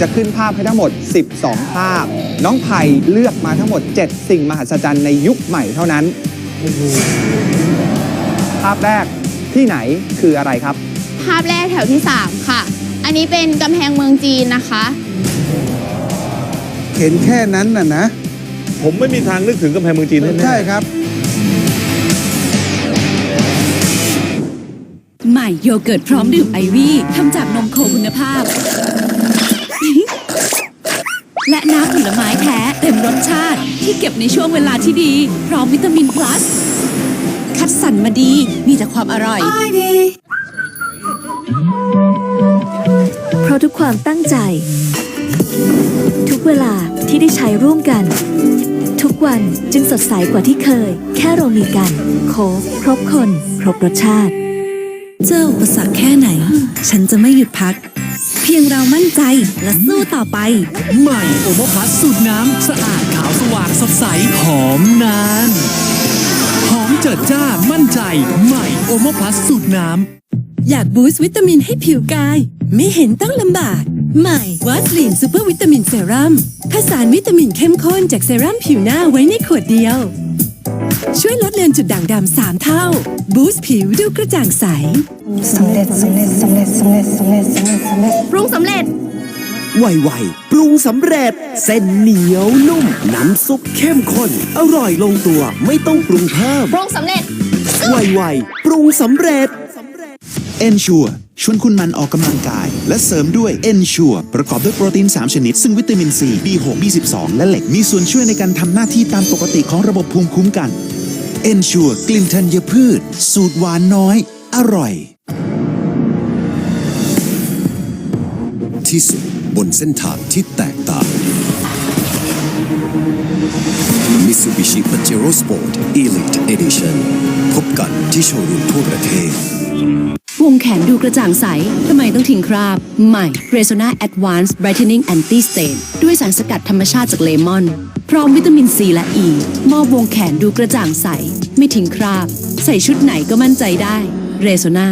จะขึ้นภาพให้ทั้งหมด 12 ภาพ น้องไผ่เลือกมาทั้งหมด 7 สิ่งมหัศจรรย์ในยุคใหม่เท่านั้น ภาพแรกที่ไหนคืออะไรครับ ภาพแรกแถวที่ 3 ค่ะ อันนี้เป็นกำแพงเมืองจีนนะคะ เห็นแค่นั้นน่ะนะ ผมไม่มีทางนึกถึงกำแพงเมืองจีนแน่ๆใช่ครับ ใหม่โยเกิร์ตพร้อมดื่มไอวี่ทำจากนมโคคุณภาพและน้ำ ผลไม้แท้เต็มรสชาติ ที่เก็บในช่วงเวลาที่ดี พร้อมวิตามิน plus คัดสรรมาดีมีแต่ความอร่อย เพราะทุกความตั้งใจ ทุกเวลาที่ได้ใช้ร่วมกัน ทุกวันจึงสดใสกว่าที่เคย แค่เรามีกัน โค้กครบคน ครบรสชาติ เจออุปสรรคแค่ไหน ฉันจะไม่หยุดพักเพียงเรามั่นใจและสู้ต่อไป ใหม่โอโมพลัสสูตรน้ำ สะอาดขาวสว่างสดใส หอมนาน หอมเจิดจ้ามั่นใจ ใหม่โอโมพลัสสูตรน้ำ อยากบูสต์วิตามินให้ผิวกาย ไม่เห็นต้องลำบาก ใหม่วัสลีนซูเปอร์วิตามินเซรั่มผสานวิตามินเข้มข้นจากเซรั่มผิวหน้าไว้ในขวดเดียว ช่วยลดเลือนจุดด่างดำสามเท่า บูสต์ผิวดูกระจ่างใสสำเร็จสำเร็จสำเร็จสำเร็จสำเร็จสำเร็จสำเร็จปรุงสำเร็จไวๆปรุงสำเร็จ เส้นเหนียวนุ่ม น้ำซุปเข้มข้น อร่อยลงตัวไม่ต้องปรุงเพิ่มปรุงสำเร็จไวๆปรุงสำเร็จ Ensure ชวนคุณมันออกกำลังกาย และเสริมด้วย Ensure ประกอบด้วยโปรตีน 3 ชนิด ซึ่งวิตามิน C B6 B12 และเหล็ก มีส่วนช่วยในการทำหน้าที่ตามปกติของระบบภูมิคุ้มกัน Ensure กลิ่นธัญพืช สูตรหวานน้อย อร่อย ที่สุดบนเส้นทางที่แตกต่าง Mitsubishi Pajero Sport Elite Edition พบกันที่โชว์รูมทั่วประเทศ วงแขนดูกระจ่างใส ทำไมต้องทิ้งคราบ ใหม่ Resona Advanced Brightening Anti Stain ด้วยสารสกัดธรรมชาติจากเลมอน พร้อมวิตามินซีและอ e, ีมอบวงแขนดูกระจ่างใส ไม่ทิ้งคราบ ใส่ชุดไหนก็มั่นใจได้ Resona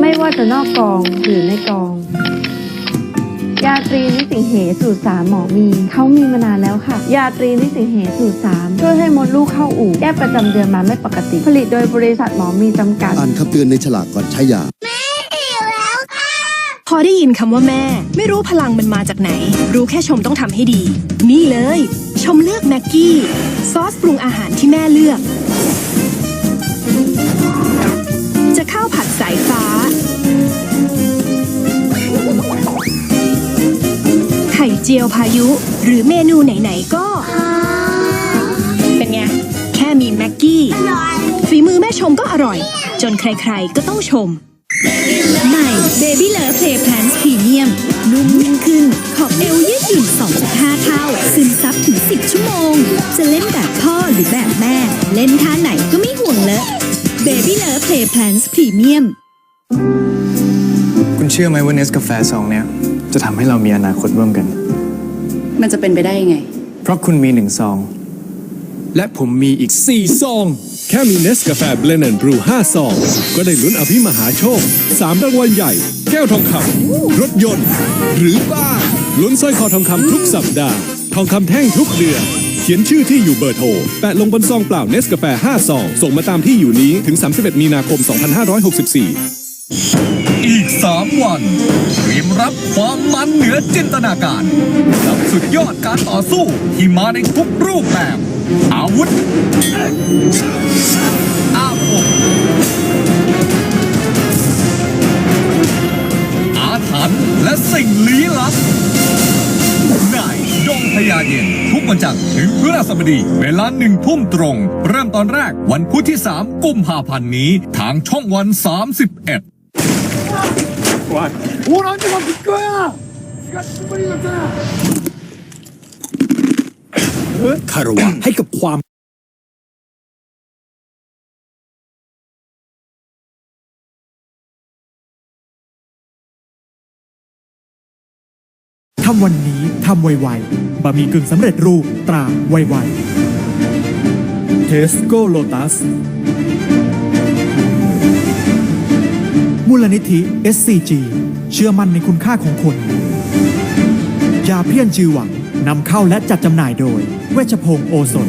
ไม่ว่าจะนอกกองหรือในกอง ยาตรีนิสิงเหสูตรสามหมอมี เขามีมานานแล้วค่ะ ยาตรีนิสิงเหสูตรสามช่วยให้มดลูกเข้าอู่แก้ประจำเดือนมาไม่ปกติ ผลิตโดยบริษัทหมอมีจำกัด อ่านคำเตือนในฉลากก่อนใช้ยาพ อได้ยินคำว่าแม่ ไม่รู้พลังมันมาจากไหน รู้แค่ชมต้องทำให้ดี นี่เลย ชมเลือกแม็กกี้ ซอสปรุงอาหารที่แม่เลือก จะข้าวผัดสายฟ้า ไข่เจียวพายุ หรือเมนูไหน ๆ ก็ เป็นไง แค่มีแม็กกี้ฝีมือแม่ชมก็อร่อย จนใคร ๆ ก็ต้องชมใหม่ Baby Love เอวยืดหยุ่น 2.5 เท่า ซึมซับถึง 10 ชั่วโมง จะเล่นแบบพ่อหรือแบบแม่ เล่นท่าไหนก็ไม่ห่วงเลอะ Baby Love Play Plans Premium คุณเชื่อไหมว่าเนสกาแฟซองเนี้ยจะทำให้เรามีอนาคตร่วมกัน มันจะเป็นไปได้ยังไง เพราะคุณมีหนึ่งซอง และผมมีอีก 4 ซอง แค่มีเนสกาแฟเบลนด์บรู5ซอง ก็ได้ลุ้นอภิมหาโชค 3 รางวัลใหญ่ แก้วทองคำรถยนต์ หรือบ้าน ลุ้นสร้อยคอทองคำทุกสัปดาห์ ทองคำแท่งทุกเดือน เขียนชื่อที่อยู่เบอร์โทร แปะลงบนซองเปล่าเนสกาแฟ5ซอง ส่งมาตามที่อยู่นี้ถึง 31 มีนาคม 2564 อีก 3 วันเตรียมรับความมันเหนือจินตนาการกับสุดยอดการต่อสู้ที่มาในทุกรูปแบบ อาวุธ อาคมอาถรรพ์และสิ่งลี้ลับ วันจันทร์ถึงพฤหัสบดี เวลาหนึ่งทุ่มตรง เริ่มตอนแรกวันพุธที่ 3 กุมภาพันธ์นี้ ทางช่องวัน 31คารวะให้กับความทำวันนี้ทำไวๆ บะหมี่กึ่งสำเร็จรูปตราไวๆเทสโก้โลตัสมูลนิธิ SCG เชื่อมั่นในคุณค่าของคนยเพี้ยนจือหวังนำเข้าและจัดจำหน่ายโดย เวชพงศ์โอสถ